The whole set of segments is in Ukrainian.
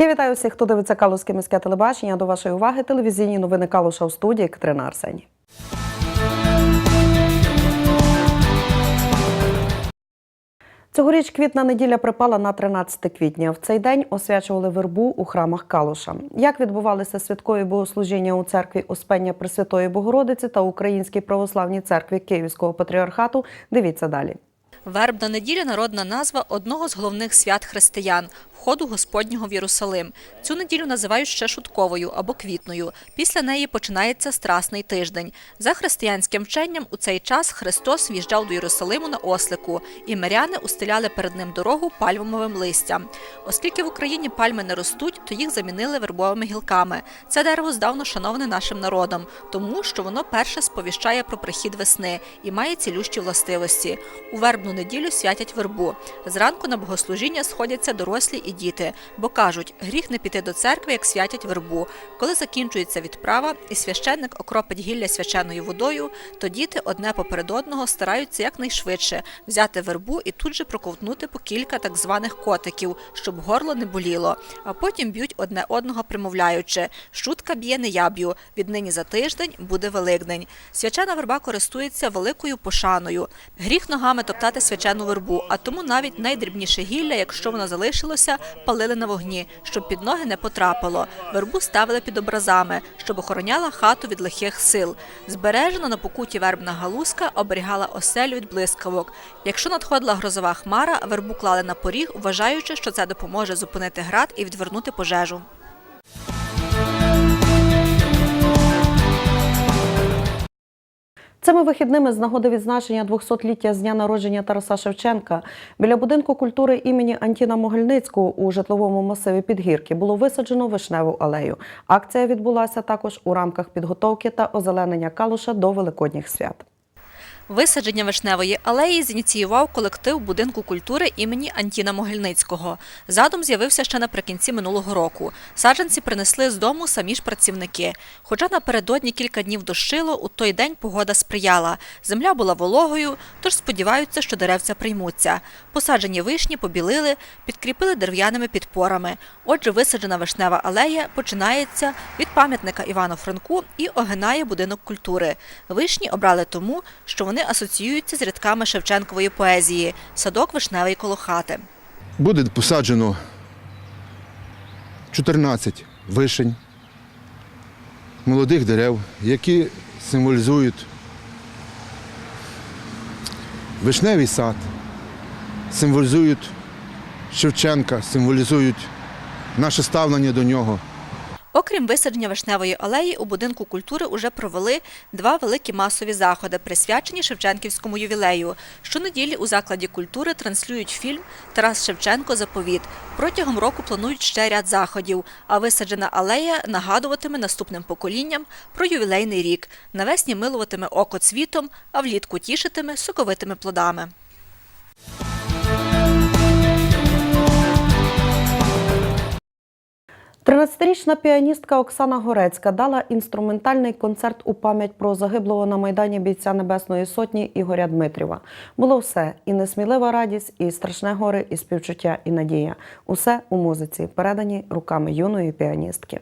Я вітаю всіх, хто дивиться Калузьке міське телебачення. До вашої уваги телевізійні новини Калуша у студії Катерина Арсені. Цьогоріч квітна неділя припала на 13 квітня. В цей день освячували вербу у храмах Калуша. Як відбувалися святкові богослужіння у церкві Успення Пресвятої Богородиці та Українській православній церкві Київського патріархату, дивіться далі. Вербна неділя народна назва одного з головних свят християн входу Господнього в Єрусалим. Цю неділю називають ще шутковою або квітною. Після неї починається страсний тиждень. За християнським вченням у цей час Христос в'їжджав до Єрусалиму на ослику, і миряни устеляли перед ним дорогу пальмовим листям. Оскільки в Україні пальми не ростуть, то їх замінили вербовими гілками. Це дерево здавна шановане нашим народом, тому що воно перше сповіщає про прихід весни і має цілющі властивості. У вербну неділю святять вербу. Зранку на богослужіння сходяться дорослі діти, бо кажуть, гріх не піти до церкви, як святять вербу. Коли закінчується відправа і священник окропить гілля свяченою водою, то діти одне поперед одного стараються якнайшвидше взяти вербу і тут же проковтнути по кілька так званих котиків, щоб горло не боліло. А потім б'ють одне одного, примовляючи: шутка б'є, не я б'ю. Віднині за тиждень буде Великдень. Свячена верба користується великою пошаною. Гріх ногами топтати свячену вербу, а тому навіть найдрібніше гілля, якщо воно залишилося, палили на вогні, щоб під ноги не потрапило. Вербу ставили під образами, щоб охороняла хату від лихих сил. Збережена на покуті вербна галузка оберігала оселю від блискавок. Якщо надходила грозова хмара, вербу клали на поріг, вважаючи, що це допоможе зупинити град і відвернути пожежу. Цими вихідними з нагоди відзначення 200-ліття з дня народження Тараса Шевченка біля будинку культури імені Антіна Могильницького у житловому масиві Підгірки було висаджено вишневу алею. Акція відбулася також у рамках підготовки та озеленення калуша до великодніх свят. Висадження вишневої алеї зініціював колектив будинку культури імені Антіна Могильницького. Задум з'явився ще наприкінці минулого року. Саджанці принесли з дому самі ж працівники. Хоча напередодні кілька днів дощило, у той день погода сприяла. Земля була вологою, тож сподіваються, що деревця приймуться. Посаджені вишні побілили, підкріпили дерев'яними підпорами. Отже, висаджена вишнева алея починається від пам'ятника Івану Франку і огинає будинок культури. Вишні обрали тому, що вони асоціюються з рядками Шевченкової поезії Садок вишневий коло хати. Буде посаджено 14 вишень, молодих дерев, які символізують вишневий сад, символізують Шевченка, символізують наше ставлення до нього. Окрім висадження вишневої алеї, у будинку культури уже провели два великі масові заходи, присвячені Шевченківському ювілею. Щонеділі у закладі культури транслюють фільм Тарас Шевченко Заповіт. Протягом року планують ще ряд заходів. А висаджена алея нагадуватиме наступним поколінням про ювілейний рік. Навесні милуватиме око цвітом, а влітку тішитиме соковитими плодами. Тринадцятирічна піаністка Оксана Горецька дала інструментальний концерт у пам'ять про загиблого на майдані бійця Небесної Сотні Ігоря Дмитрєва. Було все і несмілива радість, і страшне горе, і співчуття, і надія. Усе у музиці, передані руками юної піаністки.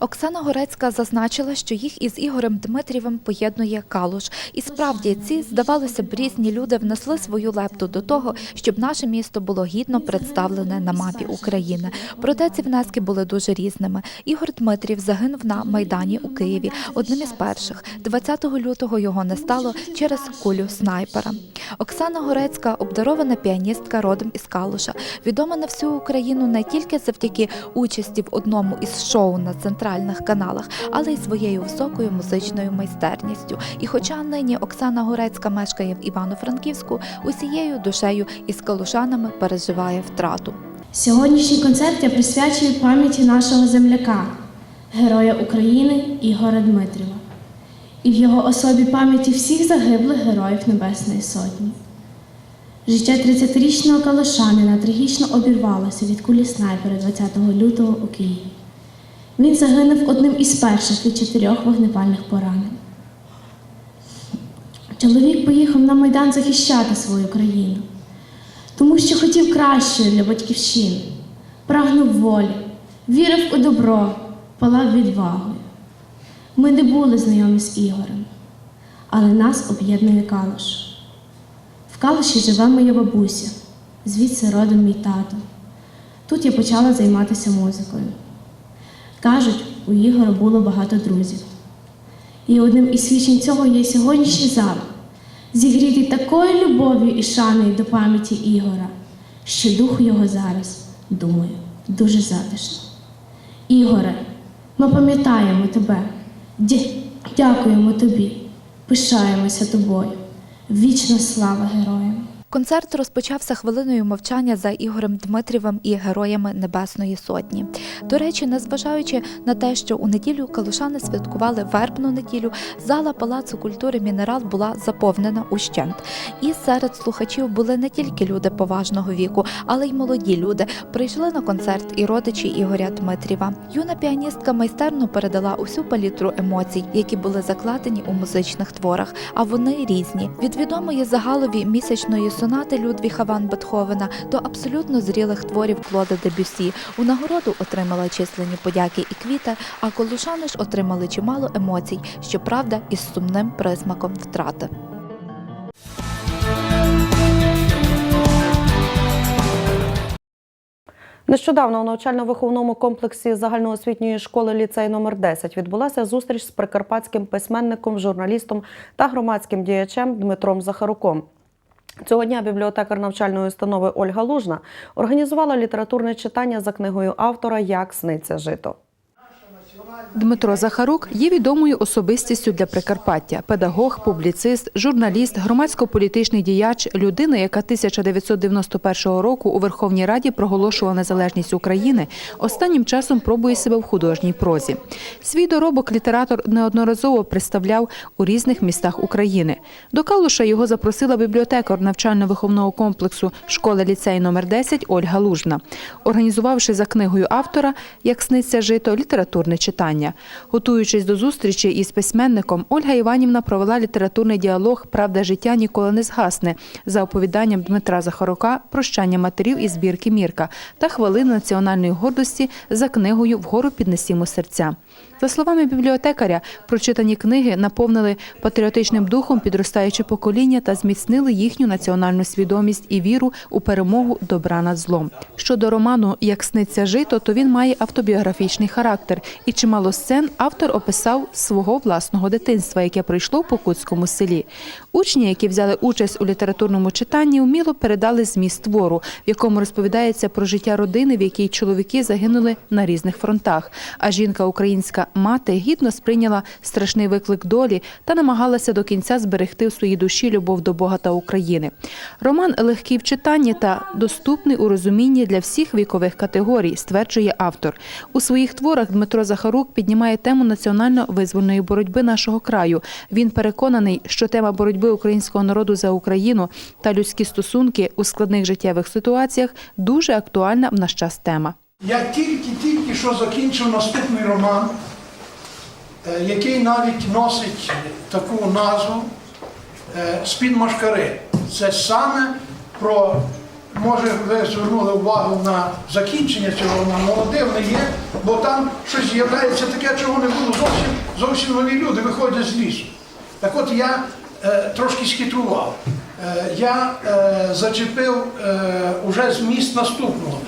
Оксана Горецька зазначила, що їх із Ігорем Дмитрівим поєднує калуш. І справді ці, здавалося б, різні люди внесли свою лепту до того, щоб наше місто було гідно представлене на мапі України. Проте ці внески були дуже різними. Ігор Дмитрів загинув на Майдані у Києві одним із перших. 20 лютого його не стало через кулю снайпера. Оксана Горецька обдарована піаністка родом із Калуша, відома на всю Україну не тільки завдяки участі в одному із шоу на центральних каналах, але й своєю високою музичною майстерністю. І хоча нині Оксана Горецька мешкає в Івано-Франківську, усією душею із калушанами переживає втрату. Сьогоднішній концерт я присвячую пам'яті нашого земляка, героя України Ігоря Дмитрєва, і в його особі пам'яті всіх загиблих героїв Небесної Сотні. Життя 30-річного калошанина трагічно обірвалося від кулі снайпера 20 лютого у Києві. Він загинув одним із перших від чотирьох вогнепальних поранень. Чоловік поїхав на Майдан захищати свою країну, тому що хотів кращої для батьківщини, прагнув волі, вірив у добро, палав відвагою. Ми не були знайомі з Ігорем, але нас об'єднує калуш. В калуші живе моя бабуся, звідси родом мій тато. Тут я почала займатися музикою. Кажуть, у Ігора було багато друзів. І одним із свідчень цього є сьогоднішній зал, зігрітий такою любов'ю і шаною до пам'яті Ігора, що дух його зараз, думаю, дуже затишно. Ігоре, ми пам'ятаємо тебе, дякуємо тобі, пишаємося тобою. Вічна слава героям! Концерт розпочався хвилиною мовчання за Ігорем Дмитрівим і героями Небесної Сотні. До речі, незважаючи на те, що у неділю калушани святкували вербну неділю, зала Палацу культури Мінерал була заповнена ущент. І серед слухачів були не тільки люди поважного віку, але й молоді люди. Прийшли на концерт і родичі Ігоря Дмитріва. Юна піаністка майстерно передала усю палітру емоцій, які були закладені у музичних творах, а вони різні. Від відомої загалові місячної сонати Людвіха ван Бетховена до абсолютно зрілих творів Клода Дебюсі. У нагороду отримала численні подяки і квіти, а колушани ж отримали чимало емоцій, щоправда, із сумним присмаком втрати. Нещодавно у навчально-виховному комплексі загальноосвітньої школи ліцей номер 10 відбулася зустріч з прикарпатським письменником, журналістом та громадським діячем Дмитром Захаруком. Цього дня бібліотекар навчальної установи Ольга Лужна організувала літературне читання за книгою автора Як сниться жито. Дмитро Захарук є відомою особистістю для Прикарпаття. Педагог, публіцист, журналіст, громадсько-політичний діяч, людина, яка 1991 року у Верховній Раді проголошувала незалежність України, останнім часом пробує себе в художній прозі. Свій доробок літератор неодноразово представляв у різних містах України. До Калуша його запросила бібліотекар навчально-виховного комплексу школи ліцей номер 10 Ольга Лужна, організувавши за книгою автора Як сниться жито літературне читання. Готуючись до зустрічі із письменником, Ольга Іванівна провела літературний діалог Правда життя ніколи не згасне за оповіданням Дмитра Захарука Прощання матерів із збірки Мірка та хвилин національної гордості за книгою Вгору піднесімо серця. За словами бібліотекаря, прочитані книги наповнили патріотичним духом підростаюче покоління та зміцнили їхню національну свідомість і віру у перемогу добра над злом. Щодо роману Як сниться жито, то він має автобіографічний характер, і чимало сцен автор описав свого власного дитинства, яке пройшло в Покутському селі. Учні, які взяли участь у літературному читанні, вміло передали зміст твору, в якому розповідається про життя родини, в якій чоловіки загинули на різних фронтах. А жінка українська мати гідно сприйняла страшний виклик долі та намагалася до кінця зберегти в своїй душі любов до Бога та України. Роман легкий в читанні та доступний у розумінні для всіх вікових категорій, стверджує автор. У своїх творах Дмитро Захарук піднімає тему національно-визвольної боротьби нашого краю. Він переконаний, що тема боротьби українського народу за Україну та людські стосунки у складних життєвих ситуаціях дуже актуальна в наш час тема. Я тільки-тільки що закінчив наступний роман, е, який навіть носить таку назву е, машкари. Це саме про, може, ви звернули увагу на закінчення цього роману, воно дивне є, бо там щось з'являється таке, чого не було зовсім, зовсім нові люди виходять з лісу. Так от я е, трошки схитрував. Е, я е, зачепив е, уже зміст наступного.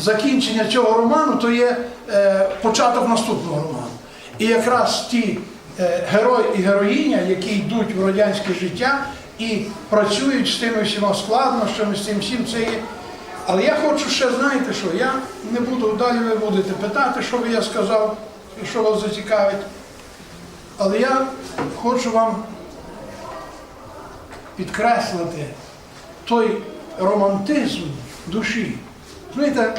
Закінчення цього роману то є е, початок наступного роману. І якраз ті е, герой і героїня, які йдуть в радянське життя і працюють з тими всіма складнощами, з цим всім це є. Але я хочу ще, знаєте що, я не буду далі, ви будете питати, що би я сказав, що вас зацікавить. Але я хочу вам підкреслити той романтизм душі. Знаєте,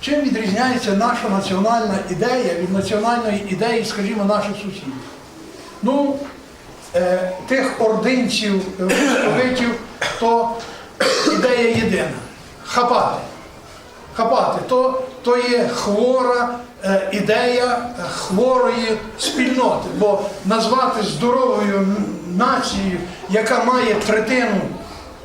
чим відрізняється наша національна ідея від національної ідеї, скажімо, наших сусідів? Ну, е, тих ординців, московитів, то ідея єдина хапати. Хапати, то, то є хвора е, ідея хворої спільноти. Бо назвати здоровою нацією, яка має третину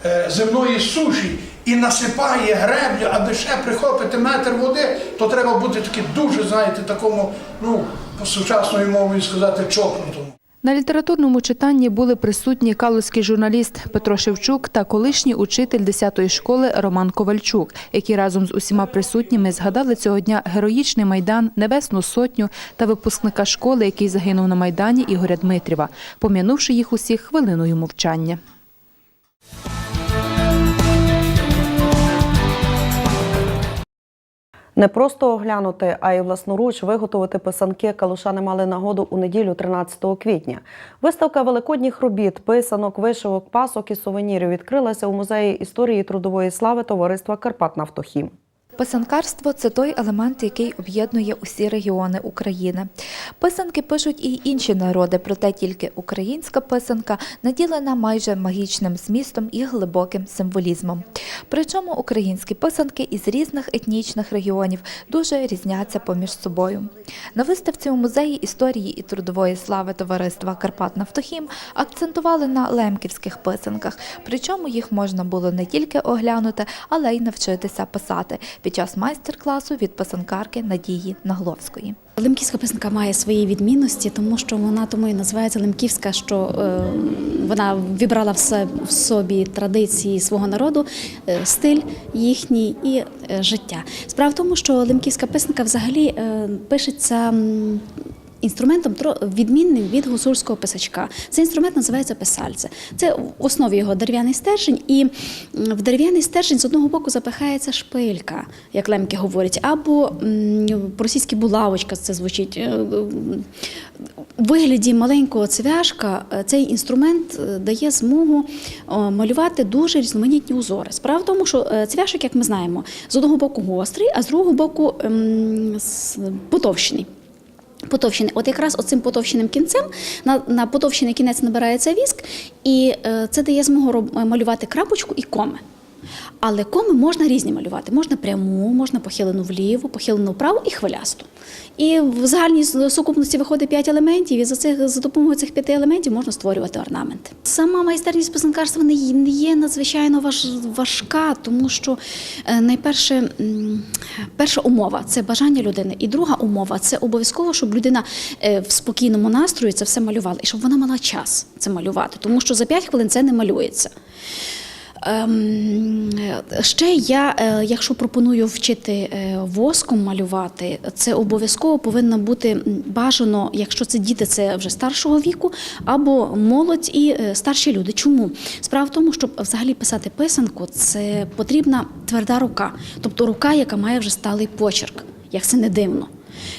е, земної суші і насипає греблю, аби ще прихопити метр води, то треба бути таки дуже, знаєте, такому, ну, по сучасною мовою сказати, чокнутому. На літературному читанні були присутні калузький журналіст Петро Шевчук та колишній учитель 10-ї школи Роман Ковальчук, які разом з усіма присутніми згадали цього дня героїчний майдан, Небесну Сотню та випускника школи, який загинув на майдані Ігоря Дмитрєва, пом'янувши їх усіх хвилиною мовчання. Не просто оглянути, а й власноруч виготовити писанки калушани мали нагоду у неділю 13 квітня. Виставка великодніх робіт, писанок, вишивок, пасок і сувенірів відкрилася у музеї історії трудової слави товариства Карпат Нафтохім. Писанкарство це той елемент, який об'єднує усі регіони України. Писанки пишуть і інші народи, проте тільки українська писанка наділена майже магічним змістом і глибоким символізмом. Причому українські писанки із різних етнічних регіонів дуже різняться поміж собою. На виставці у музеї історії і трудової слави товариства Карпат Нафтохім акцентували на лемківських писанках, причому їх можна було не тільки оглянути, але й навчитися писати під час майстер-класу від писанкарки Надії Нагловської. Лемківська писанка має свої відмінності, тому що вона тому і називається лемківська, що е, вона вібрала все в собі традиції свого народу, е, стиль їхній і е, життя. Справа в тому, що лемківська писанка взагалі пишеться. Інструментом відмінним від гусульського писачка. Цей інструмент називається писальце. Це в основі його дерев'яний стержень, і в дерев'яний стержень з одного боку запихається шпилька, як лемки говорять, або м, по-російськи булавочка це звучить. Е, У вигляді маленького цвяшка е, цей інструмент е, дає змогу малювати дуже різноманітні узори. Справа в тому, що е, цвяшок, як ми знаємо, з одного боку гострий, а з другого боку ем, потовщений. Потовщений. От якраз оцим потовщеним кінцем на, на потовщений кінець набирається віск, і е, це дає змогу малювати крапочку і коми. Але коми можна різні малювати. Можна пряму, можна похилену вліво, похилену вправо і хвилясту. І в загальній сукупності виходить п'ять елементів, і за, цих, за допомогою цих п'яти елементів можна створювати орнаменти. Сама майстерність писанкарства не є- надзвичайно важ, важка, тому що е, найперше, перша умова це бажання людини, і друга умова це обов'язково, щоб людина е, в спокійному настрої це все малювала, і щоб вона мала час це малювати, тому що за 5 хвилин це не малюється. Ем, ще я, е, якщо пропоную вчити е, воском малювати, це обов'язково повинно бути бажано, якщо це діти, це вже старшого віку, або молодь і е, старші люди. Чому? Справа в тому, щоб взагалі писати писанку, це потрібна тверда рука, тобто рука, яка має вже сталий почерк, як це не дивно.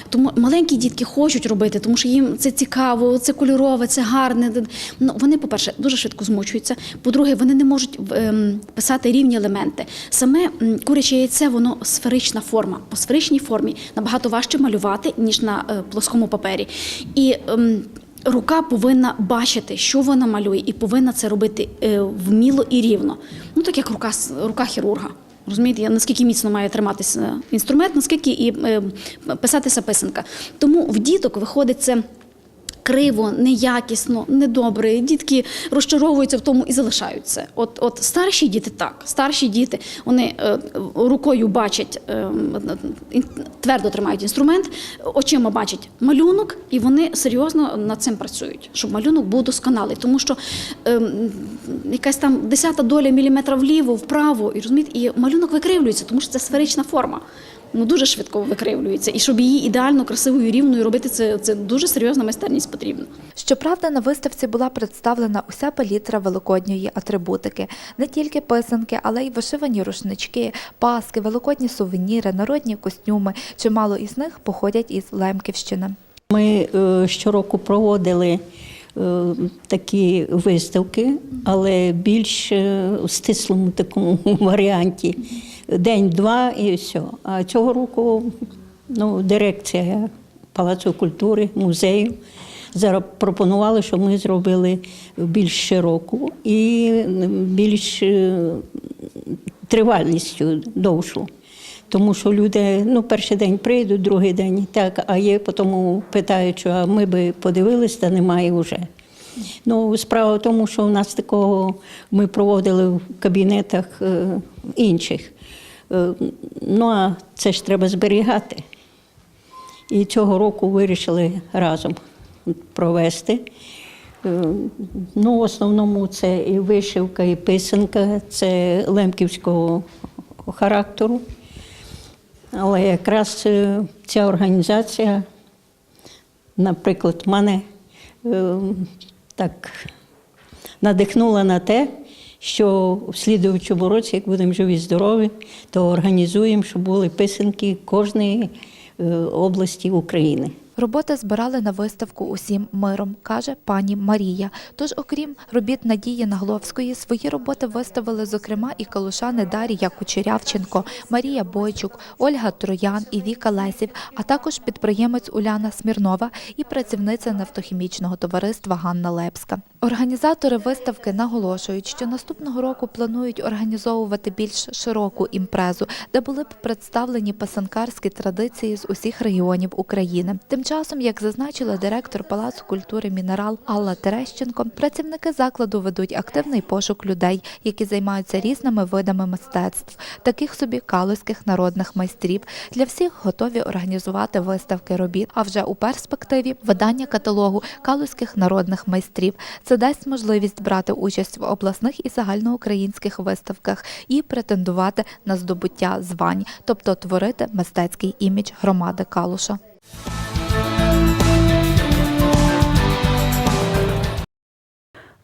Тому маленькі дітки хочуть робити, тому що їм це цікаво, це кольорове, це гарне. Ну, вони, по-перше, дуже швидко змучуються. По-друге, вони не можуть ем, писати рівні елементи. Саме куряче яйце, воно сферична форма. По сферичній формі набагато важче малювати, ніж на е, плоскому папері. І ем, рука повинна бачити, що вона малює, і повинна це робити е, вміло і рівно. Ну, так як рука, рука хірурга. Розумієте, наскільки міцно має триматися інструмент, наскільки і е, писатися писанка. Тому в діток виходить це. Криво, неякісно, недобре. Дітки розчаровуються в тому і залишаються. От, от старші діти так, старші діти вони е, рукою бачать, е, твердо тримають інструмент, очима бачать малюнок, і вони серйозно над цим працюють, щоб малюнок був досконалий. Тому що е, якась там десята доля міліметра вліво, вправо, і розумієте, і малюнок викривлюється, тому що це сферична форма. Ну дуже швидко викривлюється. І щоб її ідеально красивою рівною робити, це, це дуже серйозна майстерність потрібна. Щоправда, на виставці була представлена уся палітра великодньої атрибутики, не тільки писанки, але й вишивані рушнички, паски, великодні сувеніри, народні костюми. Чимало із них походять із Лемківщини. Ми е, щороку проводили е, такі виставки, але більш е, у стислому такому варіанті. День-два і все. А цього року ну, дирекція Палацу культури, музею запропонували, щоб ми зробили більш широку і більш е, тривалістю довшу. Тому що люди ну, перший день прийдуть, другий день так, а є, тому питають, що а ми би подивились, та немає вже. Ну, справа в тому, що у нас такого ми проводили в кабінетах е, інших. Е, ну, а це ж треба зберігати. І цього року вирішили разом провести. Е, Ну, в основному це і вишивка, і писанка, це лемківського характеру. Але якраз е, ця організація, наприклад, мене так надихнула на те, що в слідуючому році, як будемо живі здорові, то організуємо, щоб були писанки кожної е, області України. Роботи збирали на виставку усім миром, каже пані Марія. Тож, окрім робіт Надії Нагловської, свої роботи виставили, зокрема, і калушани Дарія Кучерявченко, Марія Бойчук, Ольга Троян і Віка Лесів, а також підприємець Уляна Смірнова і працівниця нафтохімічного товариства Ганна Лепська. Організатори виставки наголошують, що наступного року планують організовувати більш широку імпрезу, де були б представлені писанкарські традиції з усіх регіонів України. Тим часом, як зазначила директор Палацу культури Мінерал Алла Терещенко, працівники закладу ведуть активний пошук людей, які займаються різними видами мистецтв, таких собі калузьких народних майстрів. Для всіх готові організувати виставки робіт. А вже у перспективі видання каталогу калузьких народних майстрів. Це дасть можливість брати участь в обласних і загальноукраїнських виставках і претендувати на здобуття звань, тобто творити мистецький імідж громади Калуша.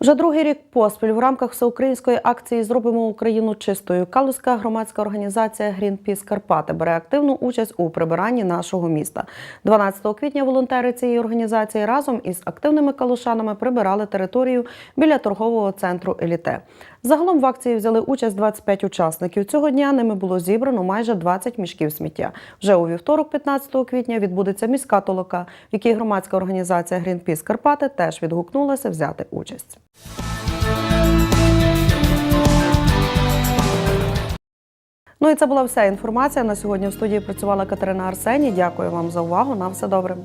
Вже другий рік поспіль в рамках всеукраїнської акції Зробимо Україну чистою. Калузька громадська організація Грінпіс Карпати бере активну участь у прибиранні нашого міста. 12 квітня волонтери цієї організації разом із активними калушанами прибирали територію біля торгового центру Еліте. Загалом в акції взяли участь 25 учасників. Цього дня ними було зібрано майже 20 мішків сміття. Вже у вівторок, 15 квітня, відбудеться міська толока, в якій громадська організація Грінпіс Карпати теж відгукнулася взяти участь. Ну і це була вся інформація. На сьогодні в студії працювала Катерина Арсені. Дякую вам за увагу. На все добре.